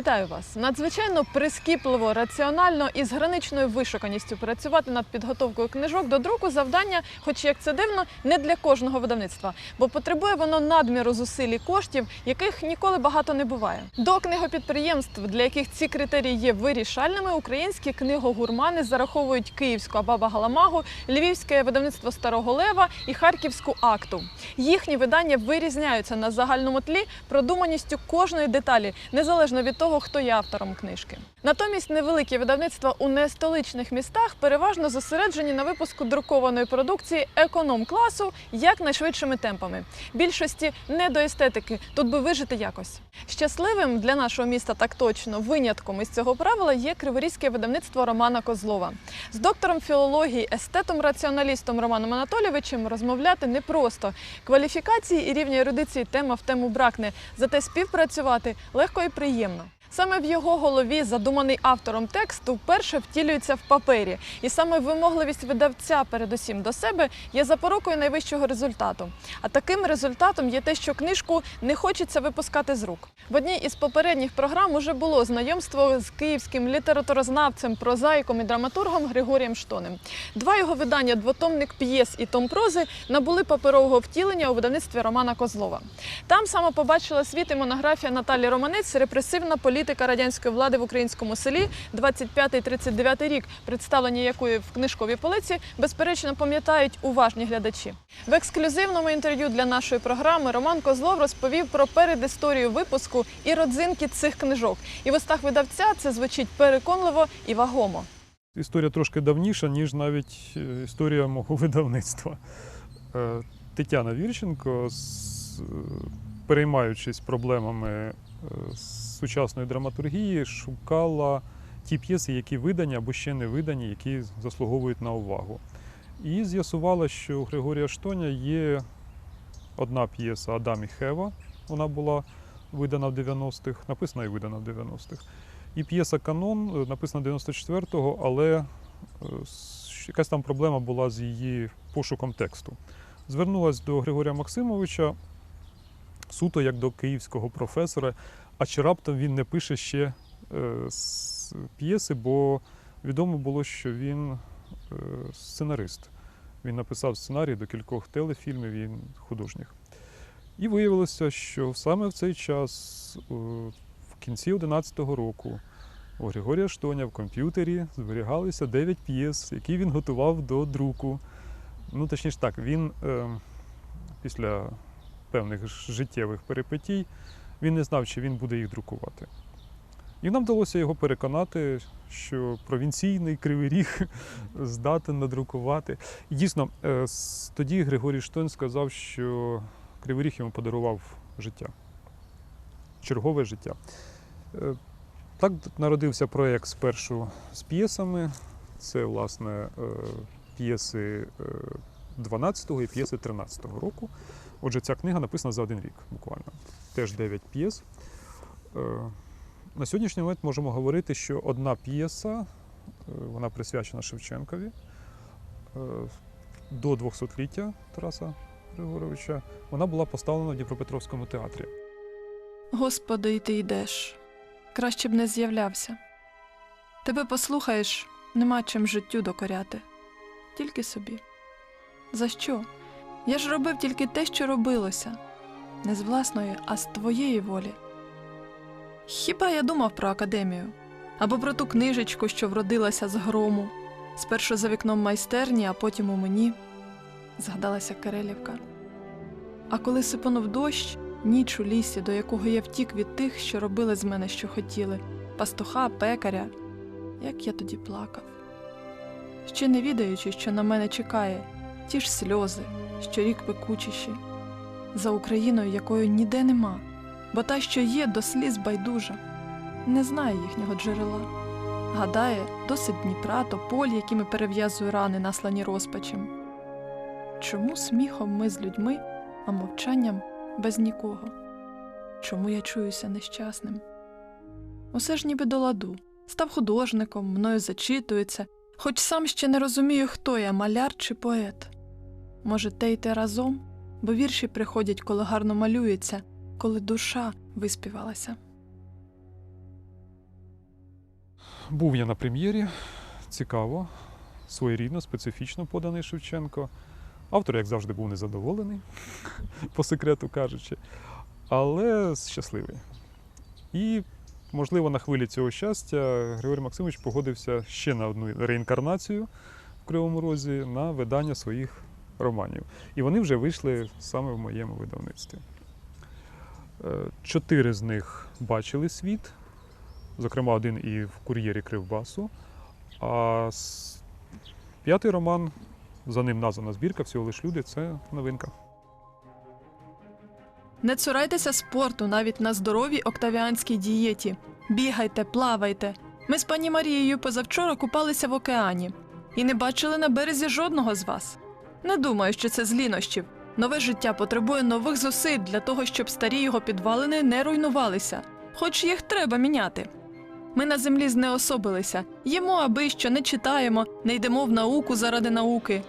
Вітаю вас! Надзвичайно прискіпливо, раціонально і з граничною вишуканістю працювати над підготовкою книжок до друку завдання, хоч як це дивно, не для кожного видавництва, бо потребує воно надміру зусиль і коштів, яких ніколи багато не буває. До книгопідприємств, для яких ці критерії є вирішальними, українські книгогурмани зараховують київську Абаба Галамагу, львівське видавництво Старого Лева і харківську акту. Їхні видання вирізняються на загальному тлі продуманістю кожної деталі, незалежно від того, хто є автором книжки. Натомість невеликі видавництва у нестоличних містах переважно зосереджені на випуску друкованої продукції економ-класу якнайшвидшими темпами. Більшості не до естетики, тут би вижити якось. Щасливим для нашого міста так точно винятком із цього правила є криворізьке видавництво Романа Козлова. З доктором філології, естетом-раціоналістом Романом Анатолійовичем розмовляти непросто. Кваліфікації і рівня ерудиції тема в тему бракне, зате співпрацювати легко і приємно. Саме в його голові, задуманий автором тексту, вперше втілюється в папері, і саме вимогливість видавця, передусім до себе, є запорукою найвищого результату. А таким результатом є те, що книжку не хочеться випускати з рук. В одній із попередніх програм уже було знайомство з київським літературознавцем, прозаїком і драматургом Григорієм Штонем. Два його видання двотомник п'єс і том прози набули паперового втілення у видавництві Романа Козлова. Там саме побачила світ і монографія Наталі Романець Репресивна політика радянської влади в українському селі 25-39 рік, представлення якої в книжковій полиці безперечно пам'ятають уважні глядачі. В ексклюзивному інтерв'ю для нашої програми Роман Козлов розповів про передісторію випуску і родзинки цих книжок. І в устах видавця це звучить переконливо і вагомо. Історія трошки давніша, ніж навіть е, історія мого видавництва. Е, Тетяна Вірченко, е, переймаючись проблемами сучасної драматургії, шукала ті п'єси, які видані або ще не видані, які заслуговують на увагу. І з'ясувала, що у Григорія Штоня є одна п'єса Адам і Хева. Вона була видана в 90-х, написана і видана в 90-х. І п'єса Канон е, написана 94-го, але е, якась там проблема була з її пошуком тексту. Звернулась до Григорія Максимовича суто як до київського професора, а чи раптом він не пише ще е, п'єси, бо відомо було, що він е, сценарист. Він написав сценарій до кількох телефільмів і художніх. І виявилося, що саме в цей час, е, в кінці 11-го року, у Григорія Штоня в комп'ютері зберігалися 9 п'єс, які він готував до друку. Ну, точніше так, він е, після певних життєвих перипетій він не знав, чи він буде їх друкувати. І нам вдалося його переконати, що провінційний кривий ріг здатен надрукувати. І дійсно, е, тоді Григорій Штон сказав, що Кривий Ріг йому подарував життя, чергове життя. Е, Так народився проєкт спершу з п'єсами. Це, власне, е, п'єси е, 12-го і п'єси 13-го року. Отже, ця книга написана за один рік буквально. Теж 9 п'єс. Е, На сьогоднішній момент можемо говорити, що одна п'єса, е, вона присвячена Шевченкові е, до 200-ліття Тараса Григоровича, вона була поставлена в Дніпропетровському театрі. Господи, і ти йдеш. Краще б не з'являвся. Тебе послухаєш, нема чим життю докоряти. Тільки собі. За що? Я ж робив тільки те, що робилося, не з власної, а з твоєї волі. Хіба я думав про академію або про ту книжечку, що вродилася з грому, спершу за вікном майстерні, а потім у мені, згадалася Кирилівка. А коли сипонув дощ, ніч у лісі, до якого я втік від тих, що робили з мене, що хотіли, пастуха, пекаря, як я тоді плакав. Ще не відаючи, що на мене чекає, ті ж сльози, щорік пекучіші, за Україною, якої ніде нема, бо та, що є, до сліз байдужа, не знає їхнього джерела. Гадає, досить Дніпра, тополь, якими перев'язує рани, наслані розпачем. Чому сміхом ми з людьми, а мовчанням без нікого. Чому я чуюся нещасним? Усе ж ніби до ладу. Став художником, мною зачитується, хоч сам ще не розумію, хто я, маляр чи поет. Може, те й те разом, бо вірші приходять, коли гарно малюється, коли душа виспівалася. був я на прем'єрі, цікаво, своєрідно, специфічно поданий Шевченко. Автор, як завжди, був незадоволений, по секрету кажучи, але щасливий. І, можливо, на хвилі цього щастя Григорій Максимович погодився ще на одну реінкарнацію в Кривому Розі на видання своїх романів. І вони вже вийшли саме в моєму видавництві. Е, Чотири з них бачили світ, зокрема, один і в кур'єрі Кривбасу. А п'ятий роман, за ним названа збірка, всього лиш люди це новинка. Не цурайтеся спорту навіть на здоровій октавіанській дієті. Бігайте, плавайте. Ми з пані Марією позавчора купалися в океані і не бачили на березі жодного з вас. Не думаю, що це з лінощів. Нове життя потребує нових зусиль для того, щоб старі його підвалини не руйнувалися, хоч їх треба міняти. Ми на землі знеособилися, їмо аби що не читаємо, не йдемо в науку заради науки.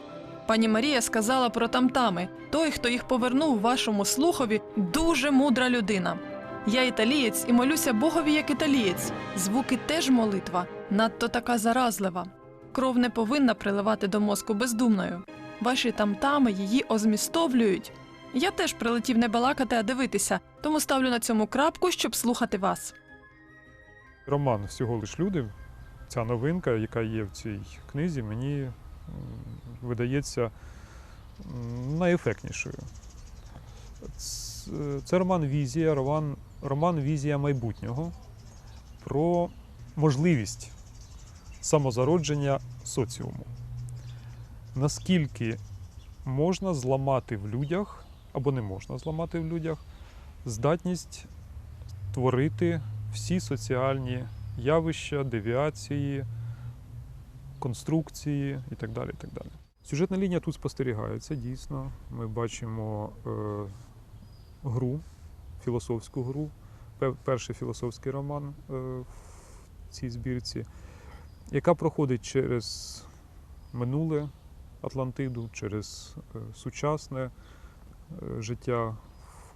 Пані Марія сказала про тамтами. Той, хто їх повернув вашому слухові, дуже мудра людина. Я італієць і молюся Богові як італієць. Звуки теж молитва, надто така заразлива. Кров не повинна приливати до мозку бездумною. Ваші тамтами її озмістовлюють. Я теж прилетів не балакати, а дивитися, тому ставлю на цьому крапку, щоб слухати вас. Роман всього лиш люди. Ця новинка, яка є в цій книзі, мені видається найефектнішою. Це роман Візія, роман, роман Візія майбутнього про можливість самозародження соціуму. Наскільки можна зламати в людях, або не можна зламати в людях, здатність творити всі соціальні явища, девіації, конструкції і так далі. І так далі. Сюжетна лінія тут спостерігається дійсно. Ми бачимо е, гру, філософську гру, перший філософський роман е, в цій збірці, яка проходить через минуле Атлантиду, через е, сучасне е, життя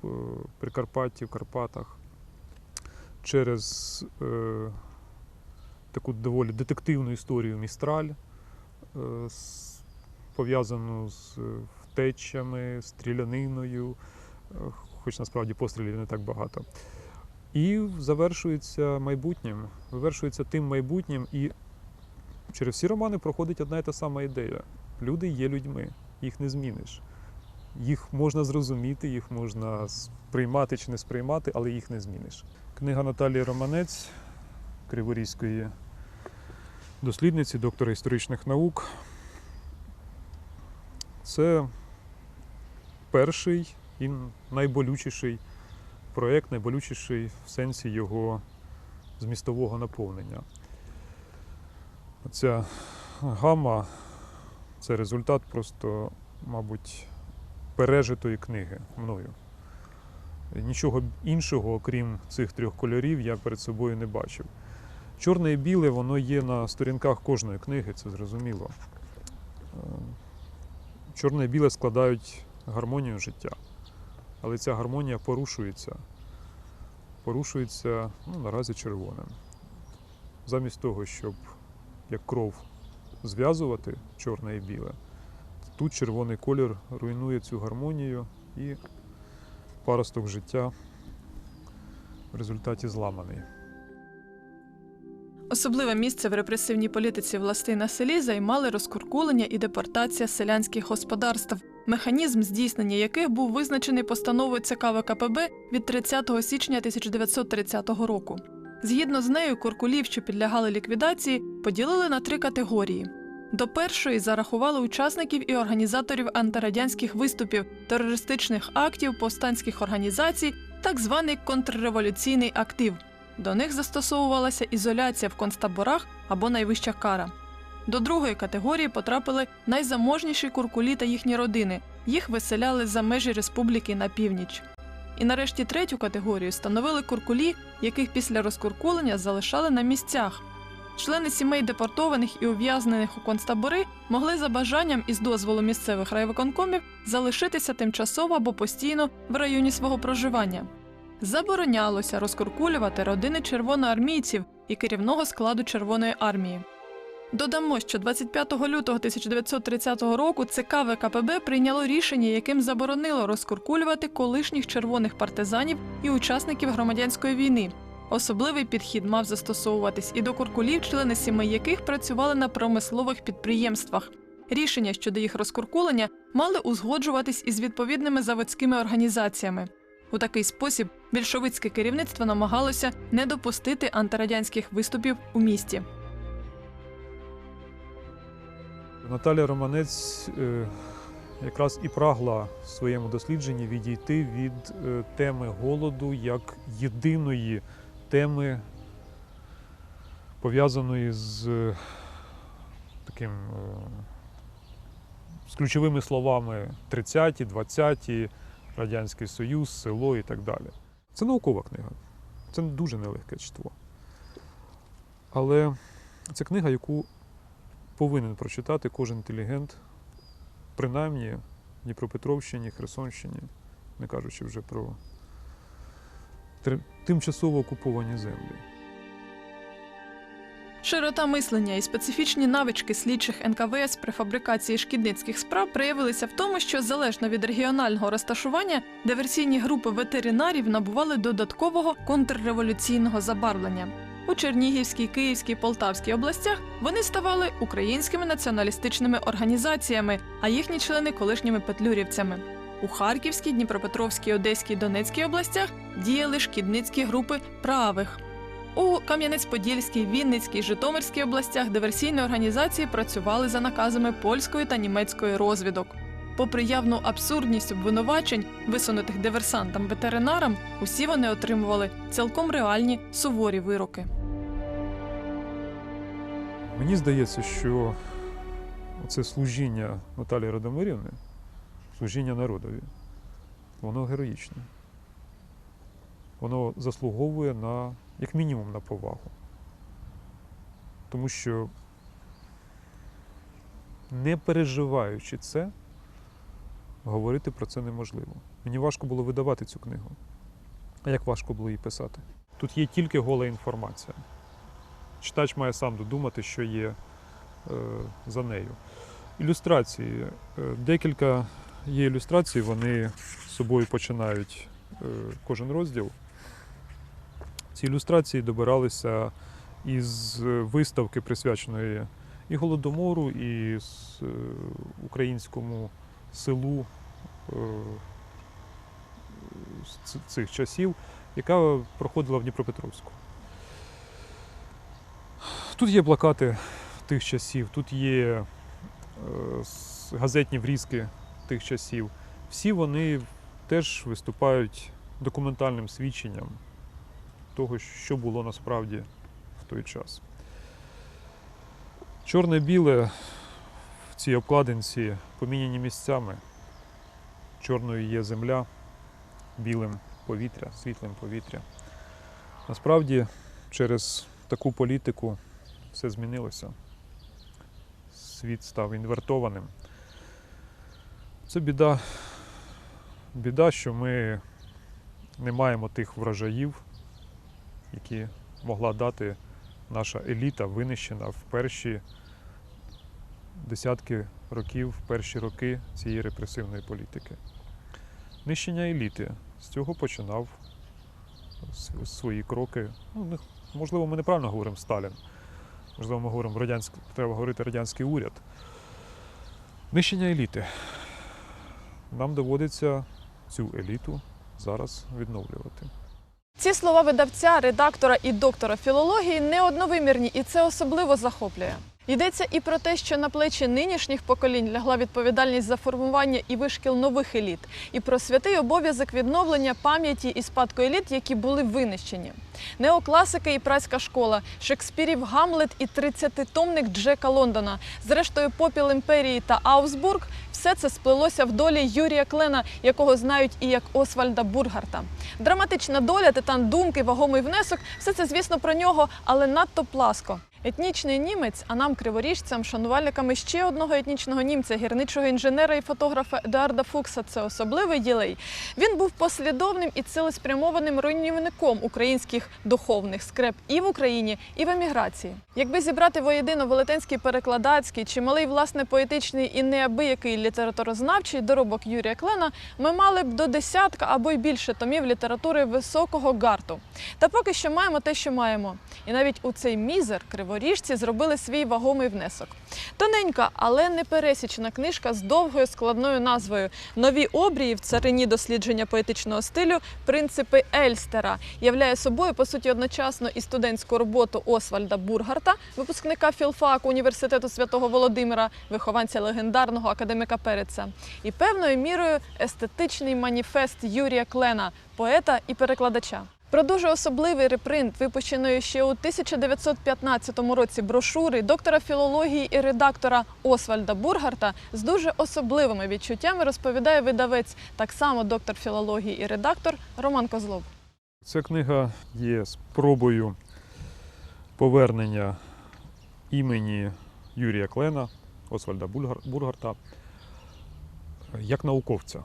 в е, Прикарпатті, в Карпатах через таку доволі детективну історію Містраль, пов'язану з втечами, стріляниною, хоч насправді пострілів не так багато. І завершується майбутнім, завершується тим майбутнім, і через всі романи проходить одна і та сама ідея. Люди є людьми, їх не зміниш. Їх можна зрозуміти, їх можна сприймати чи не сприймати, але їх не зміниш. Книга Наталії Романець, Криворізької дослідниці, доктора історичних наук. Це перший і найболючіший проєкт, найболючіший в сенсі його змістового наповнення. Ця гама це результат просто, мабуть, пережитої книги мною. Нічого іншого, окрім цих трьох кольорів, я перед собою не бачив. Чорне і біле, воно є на сторінках кожної книги, це зрозуміло. Е, Чорне і біле складають гармонію життя. Але ця гармонія порушується. Порушується ну, наразі червоним. Замість того, щоб як кров зв'язувати чорне і біле, тут червоний колір руйнує цю гармонію і паросток життя в результаті зламаний. Особливе місце в репресивній політиці властей на селі займали розкуркулення і депортація селянських господарств, механізм здійснення яких був визначений постановою ЦК ВКПБ від 30 січня 1930 року. Згідно з нею, куркулів, що підлягали ліквідації, поділили на три категорії. До першої зарахували учасників і організаторів антирадянських виступів, терористичних актів, повстанських організацій, так званий контрреволюційний актив. До них застосовувалася ізоляція в концтаборах або найвища кара. До другої категорії потрапили найзаможніші куркулі та їхні родини. Їх виселяли за межі республіки на північ. І нарешті третю категорію становили куркулі, яких після розкуркулення залишали на місцях. Члени сімей депортованих і ув'язнених у концтабори могли за бажанням і з дозволу місцевих райвиконкомів залишитися тимчасово або постійно в районі свого проживання. Заборонялося розкуркулювати родини червоноармійців, і керівного складу Червоної армії. Додамо, що 25 лютого 1930 року ЦК ВКПБ прийняло рішення, яким заборонило розкуркулювати колишніх червоних партизанів і учасників громадянської війни. Особливий підхід мав застосовуватись і до куркулів, члени сімей яких працювали на промислових підприємствах. Рішення щодо їх розкуркулення мали узгоджуватись із відповідними заводськими організаціями. У такий спосіб більшовицьке керівництво намагалося не допустити антирадянських виступів у місті. Наталя Романець е, якраз і прагла в своєму дослідженні відійти від е, теми голоду як єдиної теми, пов'язаної з е, таким е, з ключовими словами 30-ті, 20-ті, Радянський Союз, село і так далі. Це наукова книга. Це дуже нелегке чтиво. Але це книга, яку повинен прочитати кожен інтелігент, принаймні Дніпропетровщині, Херсонщині, не кажучи вже про тимчасово окуповані землі. Широта мислення і специфічні навички слідчих НКВС при фабрикації шкідницьких справ проявилися в тому, що залежно від регіонального розташування диверсійні групи ветеринарів набували додаткового контрреволюційного забарвлення. У Чернігівській, Київській, Полтавській областях вони ставали українськими націоналістичними організаціями, а їхні члени колишніми петлюрівцями. У Харківській, Дніпропетровській, Одеській, Донецькій областях діяли шкідницькі групи правих. У Кам'янець-Подільській, Вінницькій, Житомирській областях диверсійні організації працювали за наказами польської та німецької розвідок. Попри явну абсурдність обвинувачень, висунутих диверсантам-ветеринарам, усі вони отримували цілком реальні суворі вироки. Мені здається, що це служіння Наталії Радомирівни, служіння народові, воно героїчне. Воно заслуговує на, як мінімум, на повагу. Тому що, не переживаючи це, говорити про це неможливо. Мені важко було видавати цю книгу. А як важко було її писати? Тут є тільки гола інформація. Читач має сам додумати, що є е, за нею. Ілюстрації. Е, Декілька є ілюстрацій, вони з собою починають е, кожен розділ. Ці ілюстрації добиралися із виставки, присвяченої і Голодомору, і е, українському селу е, з цих часів, яка проходила в Дніпропетровську. Тут є плакати тих часів, тут є е, газетні врізки тих часів. Всі вони теж виступають документальним свідченням того, що було насправді в той час. Чорне-біле в цій обкладинці поміняні місцями. Чорною є земля, білим повітря, світлим повітря. Насправді, через таку політику все змінилося. Світ став інвертованим. Це біда. Біда, що ми не маємо тих врожаїв, які могла дати наша еліта, винищена в перші десятки років, в перші роки цієї репресивної політики. Нищення еліти. З цього починав свої кроки. Ну, можливо, ми неправильно говоримо Сталін. Можливо, ми говоримо радянський, треба говорити радянський уряд. Нищення еліти. Нам доводиться цю еліту зараз відновлювати. Ці слова видавця, редактора і доктора філології неодновимірні, і це особливо захоплює. Йдеться і про те, що на плечі нинішніх поколінь лягла відповідальність за формування і вишкіл нових еліт, і про святий обов'язок відновлення пам'яті і спадку еліт, які були винищені. Неокласика і працька школа, Шекспірів Гамлет і 30-томник Джека Лондона, зрештою попіл імперії та Аусбург все це сплелося в долі Юрія Клена, якого знають і як Освальда Бургарта. Драматична доля, титан думки, вагомий внесок все це, звісно, про нього, але надто пласко. Етнічний німець, а нам, криворіжцям, шанувальниками ще одного етнічного німця, гірничого інженера і фотографа Едуарда Фукса, це особливий ділей. Він був послідовним і цілеспрямованим руйнівником українських духовних скреп і в Україні, і в еміграції. Якби зібрати воєдино велетенський перекладацький, чималий власне поетичний і неабиякий літературознавчий доробок Юрія Клена, ми мали б до десятка або й більше томів літератури високого гарту. Та поки що маємо те, що маємо. І навіть у цей мізер криворіжці зробили свій вагомий внесок. Тоненька, але непересічна книжка з довгою складною назвою Нові обрії в царині дослідження поетичного стилю Принципи Ельстера являє собою по суті одночасно і студентську роботу Освальда Бургарта, випускника філфаку університету святого Володимира, вихованця легендарного академіка Переца, і певною мірою естетичний маніфест Юрія Клена, поета і перекладача. Про дуже особливий репринт, випущеної ще у 1915 році брошури доктора філології і редактора Освальда Бургарта з дуже особливими відчуттями розповідає видавець, так само доктор філології і редактор Роман Козлов. Ця книга є спробою повернення імені Юрія Клена, Освальда Бургарта, як науковця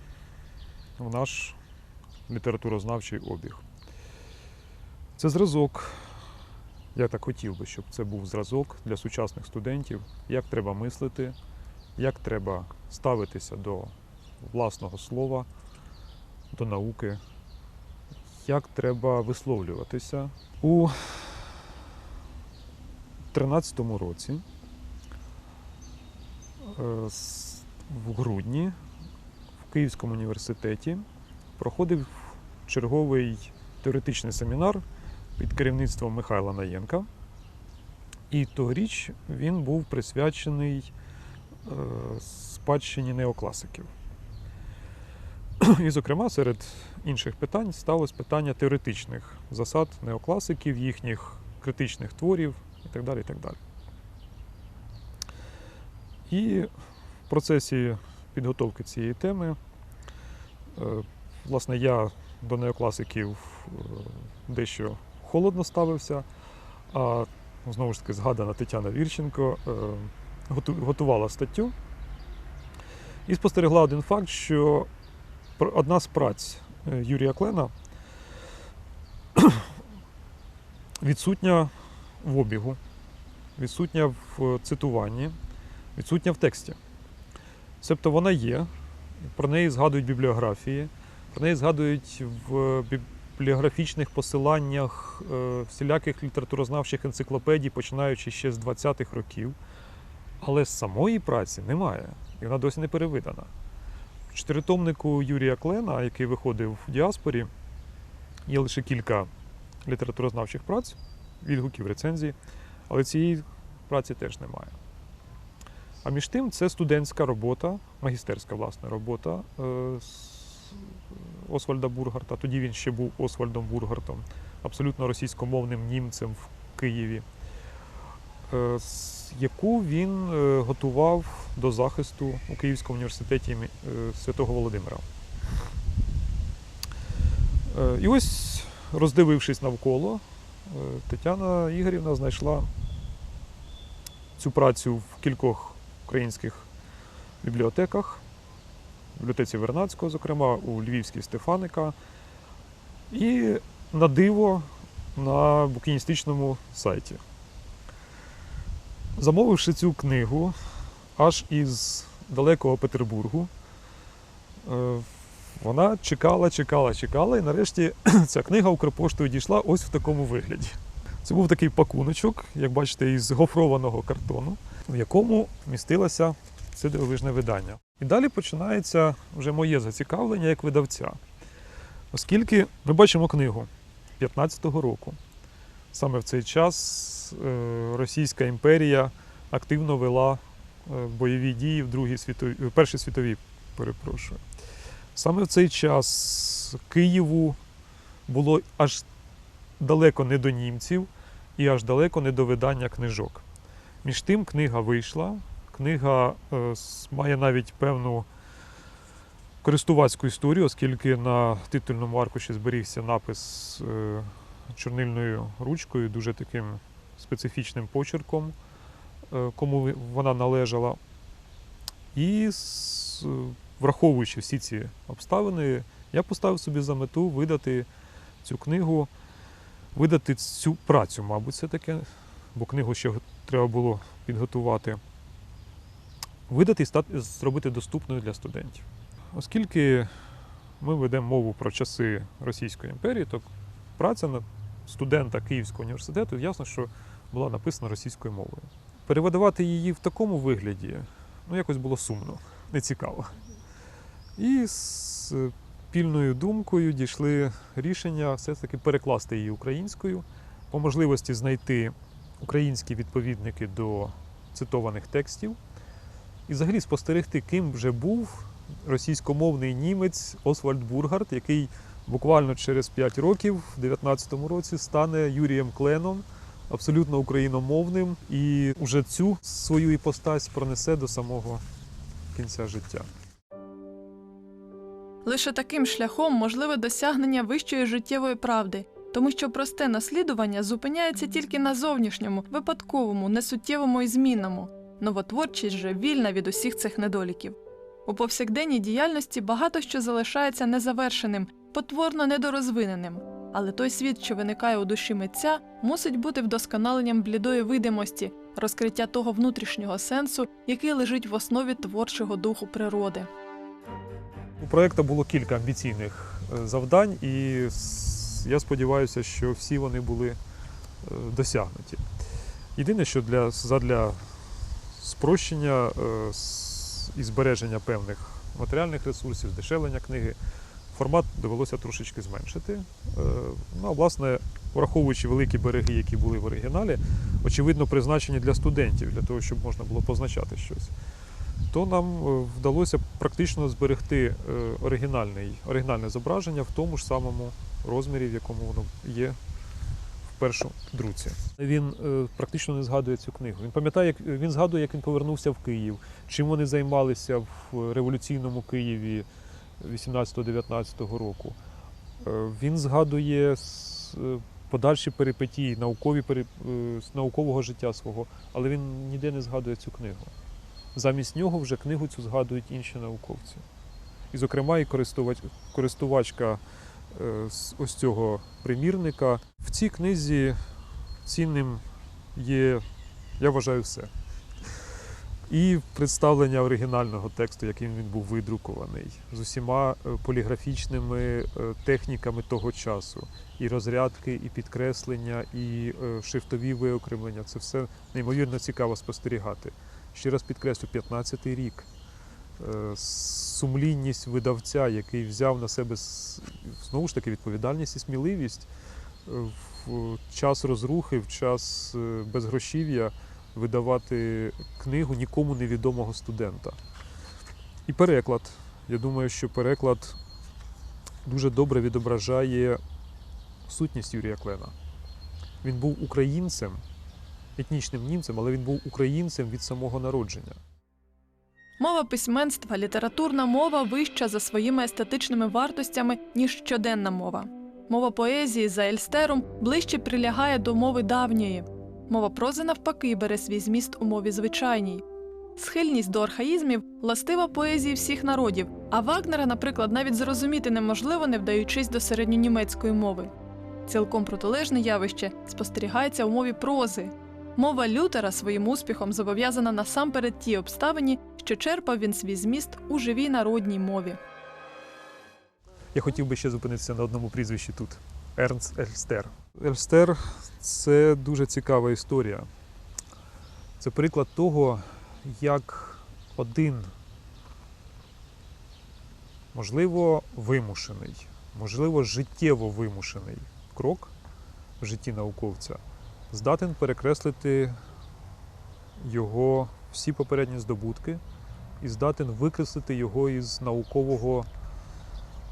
в наш літературознавчий обіг. Це зразок. Я так хотів би, щоб це був зразок для сучасних студентів, як треба мислити, як треба ставитися до власного слова, до науки, як треба висловлюватися. У 13-му році, е, в грудні, в Київському університеті проходив черговий теоретичний семінар під керівництвом Михайла Наєнка. І тогоріч він був присвячений е, спадщині неокласиків. І, зокрема, серед інших питань сталося питання теоретичних засад неокласиків, їхніх критичних творів і так далі. І, так далі. і в процесі підготовки цієї теми, е, власне, я до неокласиків е, дещо холодно ставився, а знову ж таки згадана Тетяна Вірченко е, готувала статтю і спостерегла один факт, що одна з праць е, Юрія Клена відсутня в обігу, відсутня в цитуванні, відсутня в тексті. Себто вона є, про неї згадують бібліографії, про неї згадують в бібліографічних посиланнях е, всіляких літературознавчих енциклопедій, починаючи ще з 20-х років. Але самої праці немає, і вона досі не перевидана. В чотиритомнику Юрія Клена, який виходив в діаспорі, є лише кілька літературознавчих праць, відгуків, рецензій, але цієї праці теж немає. А між тим, це студентська робота, магістерська власне робота е, з Освальда Бургарта. Тоді він ще був Освальдом Бургартом, абсолютно російськомовним німцем в Києві, е, яку він е, готував до захисту у Київському університеті е, Святого Володимира. Е, І ось, роздивившись навколо, е, Тетяна Ігорівна знайшла цю працю в кількох українських бібліотеках, в бібліотеці Вернадського, зокрема, у Львівській Стефаника, і на диво на букіністичному сайті. Замовивши цю книгу аж із далекого Петербургу, е, вона чекала, чекала, чекала, і нарешті ця книга Укрпоштою дійшла ось в такому вигляді. Це був такий пакуночок, як бачите, із гофрованого картону, в якому містилося це дивовижне видання. І далі починається вже моє зацікавлення як видавця. Оскільки ми бачимо книгу 15-го року. Саме в цей час е, Російська імперія активно вела е, бойові дії в Другій світовій, Першій світовій, перепрошую. Саме в цей час Києву було аж далеко не до німців і аж далеко не до видання книжок. Між тим книга вийшла. Книга е, має навіть певну користувацьку історію, оскільки на титульному аркуші зберігся напис е, чорнильною ручкою, дуже таким специфічним почерком, е, кому вона належала. І враховуючи всі ці обставини, я поставив собі за мету видати цю книгу, видати цю працю, мабуть, все таки, бо книгу ще треба було підготувати. Видати і зробити доступною для студентів. Оскільки ми ведемо мову про часи Російської імперії, то праця студента Київського університету ясно, що була написана російською мовою. Перевидавати її в такому вигляді ну, якось було сумно, нецікаво. І з спільною думкою дійшли рішення все-таки перекласти її українською, по можливості знайти українські відповідники до цитованих текстів і взагалі спостерегти, ким вже був російськомовний німець Освальд Бургард, який буквально через 5 років, в 19-му році, стане Юрієм Кленом, абсолютно україномовним, і вже цю свою іпостась пронесе до самого кінця життя. Лише таким шляхом можливе досягнення вищої життєвої правди, тому що просте наслідування зупиняється тільки на зовнішньому, випадковому, несуттєвому і змінному. Новотворчість же вільна від усіх цих недоліків. У повсякденній діяльності багато що залишається незавершеним, потворно недорозвиненим. Але той світ, що виникає у душі митця, мусить бути вдосконаленням блідої видимості, розкриття того внутрішнього сенсу, який лежить в основі творчого духу природи. У проєкту було кілька амбіційних е, завдань, і я сподіваюся, що всі вони були е, досягнуті. Єдине, що для, задля спрощення е, і збереження певних матеріальних ресурсів, здешевлення книги, формат довелося трошечки зменшити. Е, Ну, а власне, враховуючи великі береги, які були в оригіналі, очевидно, призначені для студентів, для того, щоб можна було позначати щось то нам е, вдалося практично зберегти оригінальне зображення в тому ж самому розмірі, в якому воно є в першому друці. Він е, практично не згадує цю книгу. Він пам'ятає, як він згадує, як він повернувся в Київ, чим вони займалися в революційному Києві 18-19 року. Е, Він згадує е, подальші перипетії, наукові е, наукового життя свого, але він ніде не згадує цю книгу. Замість нього вже книгу цю згадують інші науковці. І, зокрема, і користувач, користувачка е, з ось цього примірника. В цій книзі цінним є, я вважаю, все. І представлення оригінального тексту, яким він був видрукований, з усіма е, поліграфічними е, техніками того часу. І розрядки, і підкреслення, і е, шрифтові виокремлення. Це все неймовірно цікаво спостерігати. Ще раз підкреслю, 15-й рік. Е, Сумлінність видавця, який взяв на себе знову ж таки відповідальність і сміливість е, в час розрухи, в час е, безгрошів'я видавати книгу нікому невідомого студента. І переклад. Я думаю, що переклад дуже добре відображає сутність Юрія Клена. Він був українцем, етнічним німцем, але він був українцем від самого народження. Мова письменства, літературна мова вища за своїми естетичними вартостями, ніж щоденна мова. Мова поезії за Ельстером ближче прилягає до мови давньої. Мова прози навпаки бере свій зміст у мові звичайній. Схильність до архаїзмів властива поезії всіх народів, а Вагнера, наприклад, навіть зрозуміти неможливо, не вдаючись до середньонімецької мови. Цілком протилежне явище спостерігається у мові прози. Мова Лютера своїм успіхом зобов'язана насамперед тій обставині, що черпав він свій зміст у живій народній мові. Я хотів би ще зупинитися на одному прізвищі тут. Ернст Ельстер. Ельстер це дуже цікава історія. Це приклад того, як один, можливо, вимушений, можливо, життєво вимушений крок в житті науковця здатен перекреслити його всі попередні здобутки і здатен викреслити його із наукового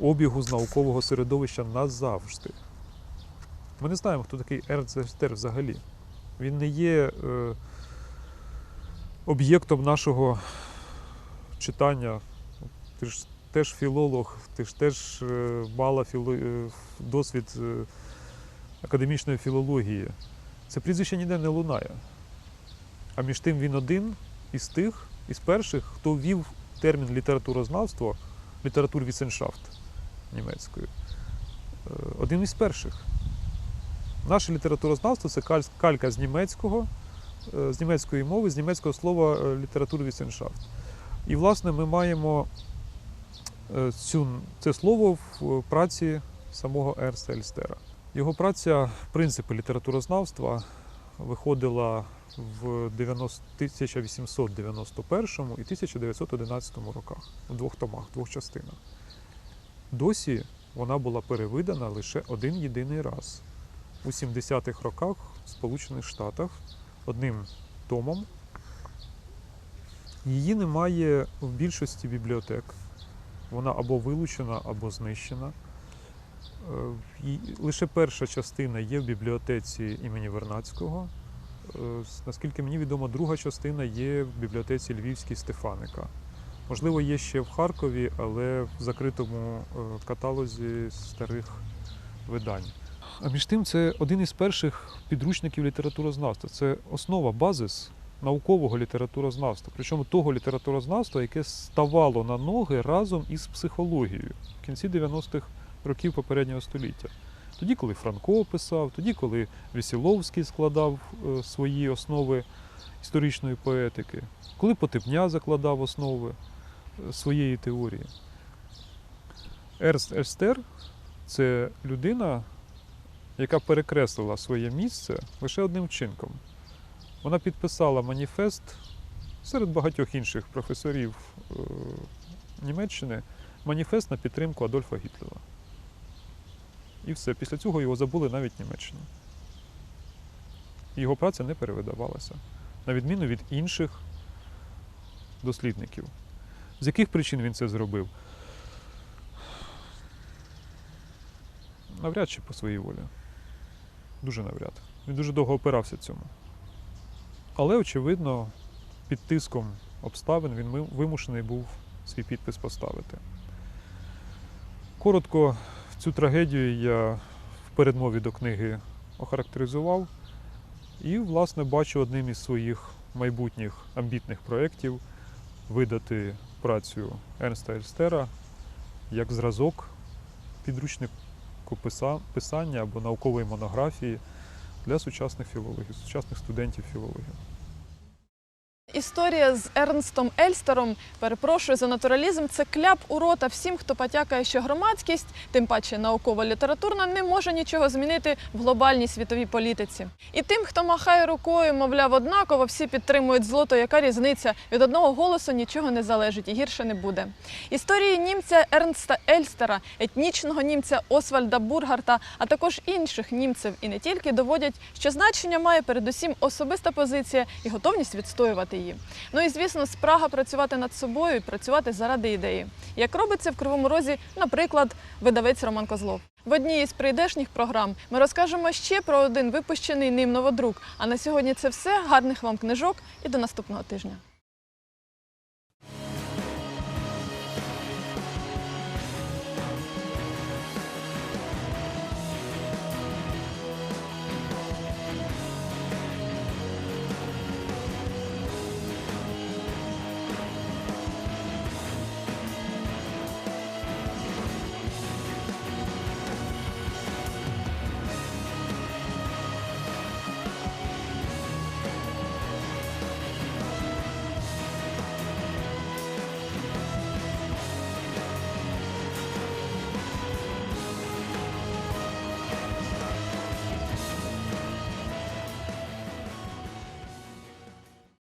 обігу з наукового середовища назавжди. Ми не знаємо, хто такий Ерцестер взагалі. Він не є е, об'єктом нашого читання. Ти ж теж філолог, ти ж теж е, мала філо, е, досвід е, академічної філології. Це прізвище ніде не лунає. А між тим він один із тих, із перших, хто ввів термін літературознавство, літературвісеншафт німецькою. Е, Один із перших. Наше літературознавство це калька з німецького, е, з німецької мови, з німецького слова е, літературвісеншафт. І, власне, ми маємо цю, це слово в праці самого Ерста Ельстера. Його праця Принципи літературознавства виходила в 1891 і 1911 роках у двох томах, двох частинах. Досі вона була перевидана лише один єдиний раз у 70-х роках в Сполучених Штатах одним томом. Її немає в більшості бібліотек. Вона або вилучена, або знищена. Е, Лише перша частина є в бібліотеці імені Вернацького. Е, Наскільки мені відомо, друга частина є в бібліотеці Львівській Стефаника. Можливо, є ще в Харкові, але в закритому е, каталозі старих видань. А між тим, це один із перших підручників літературознавства. Це основа, базис наукового літературознавства. Причому того літературознавства, яке ставало на ноги разом із психологією в кінці 90-х років попереднього століття. Тоді, коли Франко писав, тоді, коли Весіловський складав е, свої основи історичної поетики, коли Потепня закладав основи е, своєї теорії. Ерст Ельстер це людина, яка перекреслила своє місце лише одним вчинком. Вона підписала маніфест серед багатьох інших професорів е, Німеччини, маніфест на підтримку Адольфа Гітлера. І все. Після цього його забули навіть в Німеччині. Його праця не перевидавалася, на відміну від інших дослідників. З яких причин він це зробив? Навряд чи по своїй волі. Дуже навряд. Він дуже довго опирався цьому. Але, очевидно, під тиском обставин він вимушений був свій підпис поставити. Коротко цю трагедію я в передмові до книги охарактеризував і, власне, бачу одним із своїх майбутніх амбітних проєктів видати працю Ернста Ельстера як зразок підручнику писання або наукової монографії для сучасних філологів, сучасних студентів філології. Історія з Ернстом Ельстером, перепрошую за натуралізм, це кляп у рота всім, хто потякає, що громадськість, тим паче науково-літературна, не може нічого змінити в глобальній світовій політиці. І тим, хто махає рукою, мовляв, однаково всі підтримують злото, яка різниця від одного голосу нічого не залежить і гірше не буде. Історії німця Ернста Ельстера, етнічного німця Освальда Бургарта, а також інших німців і не тільки доводять, що значення має передусім особиста позиція і готовність відстоювати її. Ну і звісно, спрага працювати над собою працювати заради ідеї, як робиться в Кривому Розі, наприклад, видавець Роман Козлов. В одній із прийдешніх програм ми розкажемо ще про один випущений ним новодрук. А на сьогодні це все. Гарних вам книжок і до наступного тижня.